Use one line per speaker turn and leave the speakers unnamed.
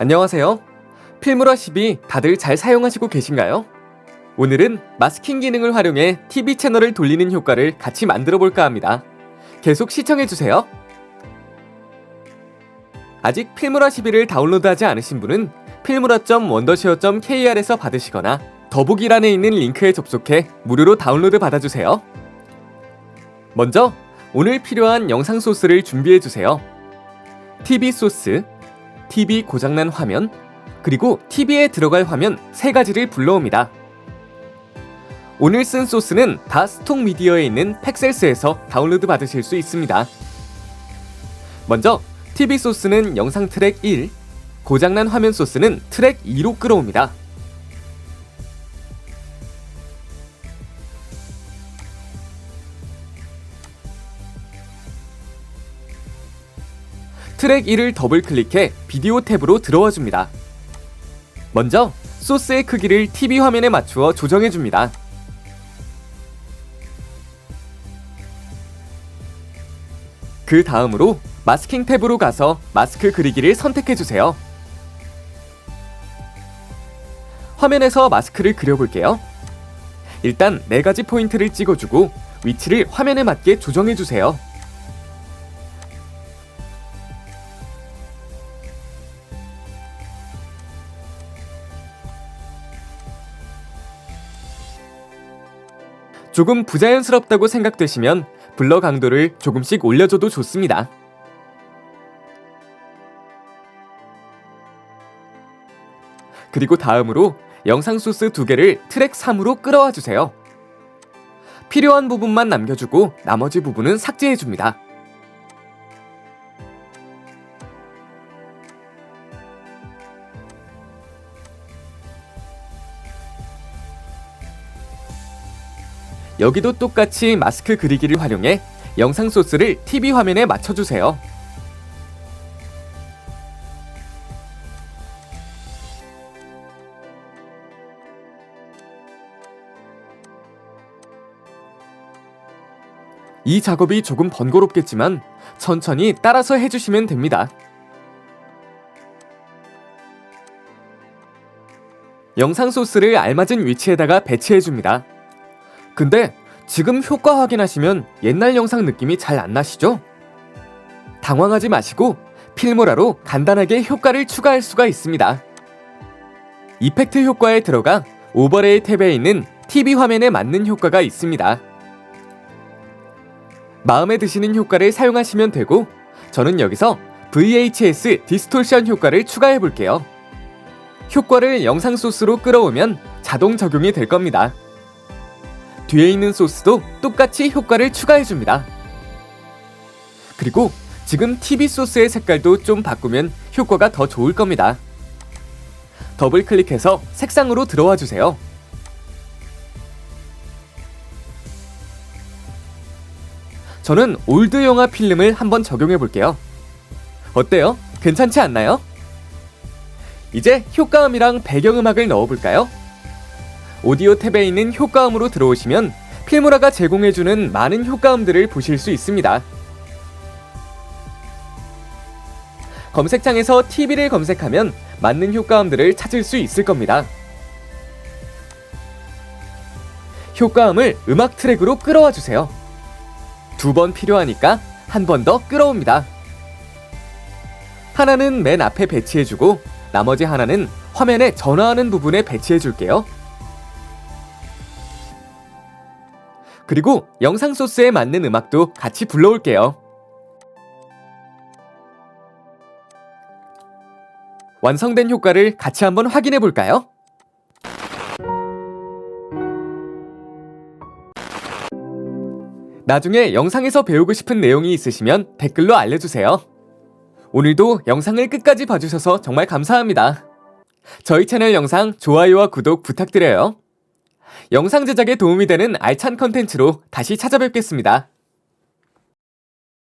안녕하세요. 필무라 12 다들 잘 사용하시고 계신가요? 오늘은 마스킹 기능을 활용해 TV 채널을 돌리는 효과를 같이 만들어 볼까 합니다. 계속 시청해 주세요. 아직 필무라 12를 다운로드하지 않으신 분은 필무라.원더시어.kr에서 받으시거나 더보기란에 있는 링크에 접속해 무료로 다운로드 받아주세요. 먼저 오늘 필요한 영상 소스를 준비해 주세요. TV 소스, TV 고장난 화면, 그리고 TV에 들어갈 화면 세 가지를 불러옵니다. 오늘 쓴 소스는 다 스톡 미디어에 있는 팩셀스에서 다운로드 받으실 수 있습니다. 먼저 TV 소스는 영상 트랙 1, 고장난 화면 소스는 트랙 2로 끌어옵니다. 트랙 1을 더블 클릭해 비디오 탭으로 들어와 줍니다. 먼저 소스의 크기를 TV 화면에 맞추어 조정해 줍니다. 그 다음으로 마스킹 탭으로 가서 마스크 그리기를 선택해 주세요. 화면에서 마스크를 그려볼게요. 일단 네 가지 포인트를 찍어주고 위치를 화면에 맞게 조정해 주세요. 조금 부자연스럽다고 생각되시면 블러 강도를 조금씩 올려줘도 좋습니다. 그리고 다음으로 영상 소스 두 개를 트랙 3으로 끌어와 주세요. 필요한 부분만 남겨주고 나머지 부분은 삭제해줍니다. 여기도 똑같이 마스크 그리기를 활용해 영상 소스를 TV 화면에 맞춰주세요. 이 작업이 조금 번거롭겠지만 천천히 따라서 해주시면 됩니다. 영상 소스를 알맞은 위치에다가 배치해줍니다. 근데 지금 효과 확인하시면 옛날 영상 느낌이 잘 안 나시죠? 당황하지 마시고 필모라로 간단하게 효과를 추가할 수가 있습니다. 이펙트 효과에 들어가 오버레이 탭에 있는 TV 화면에 맞는 효과가 있습니다. 마음에 드시는 효과를 사용하시면 되고 저는 여기서 VHS 디스톨션 효과를 추가해 볼게요. 효과를 영상 소스로 끌어오면 자동 적용이 될 겁니다. 뒤에 있는 소스도 똑같이 효과를 추가해 줍니다. 그리고 지금 TV 소스의 색깔도 좀 바꾸면 효과가 더 좋을 겁니다. 더블 클릭해서 색상으로 들어와 주세요. 저는 올드 영화 필름을 한번 적용해 볼게요. 어때요? 괜찮지 않나요? 이제 효과음이랑 배경음악을 넣어볼까요? 오디오 탭에 있는 효과음으로 들어오시면 필모라가 제공해주는 많은 효과음들을 보실 수 있습니다. 검색창에서 TV를 검색하면 맞는 효과음들을 찾을 수 있을 겁니다. 효과음을 음악 트랙으로 끌어와 주세요. 두 번 필요하니까 한 번 더 끌어옵니다. 하나는 맨 앞에 배치해주고 나머지 하나는 화면에 전화하는 부분에 배치해 줄게요. 그리고 영상 소스에 맞는 음악도 같이 불러올게요. 완성된 효과를 같이 한번 확인해 볼까요? 나중에 영상에서 배우고 싶은 내용이 있으시면 댓글로 알려주세요. 오늘도 영상을 끝까지 봐주셔서 정말 감사합니다. 저희 채널 영상 좋아요와 구독 부탁드려요. 영상 제작에 도움이 되는 알찬 컨텐츠로 다시 찾아뵙겠습니다.